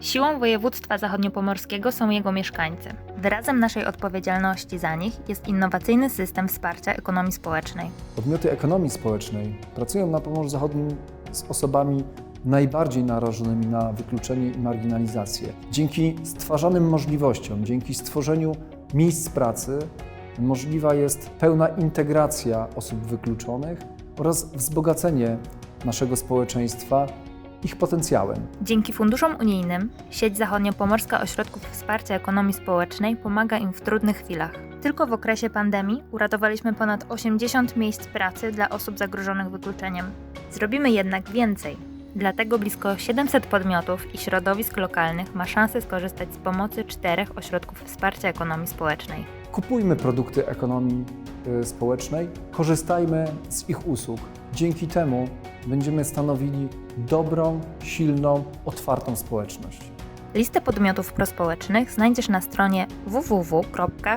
Siłą województwa zachodniopomorskiego są jego mieszkańcy. Wyrazem naszej odpowiedzialności za nich jest innowacyjny system wsparcia ekonomii społecznej. Podmioty ekonomii społecznej pracują na Pomorzu Zachodnim z osobami najbardziej narażonymi na wykluczenie i marginalizację. Dzięki stwarzanym możliwościom, dzięki stworzeniu miejsc pracy możliwa jest pełna integracja osób wykluczonych oraz wzbogacenie naszego społeczeństwa ich potencjałem. Dzięki funduszom unijnym sieć zachodniopomorska ośrodków wsparcia ekonomii społecznej pomaga im w trudnych chwilach. Tylko w okresie pandemii uratowaliśmy ponad 80 miejsc pracy dla osób zagrożonych wykluczeniem. Zrobimy jednak więcej. Dlatego blisko 700 podmiotów i środowisk lokalnych ma szansę skorzystać z pomocy czterech ośrodków wsparcia ekonomii społecznej. Kupujmy produkty ekonomii y, społecznej, korzystajmy z ich usług. Dzięki temu będziemy stanowili dobrą, silną, otwartą społeczność. Listę podmiotów prospołecznych znajdziesz na stronie www.szowes.pl.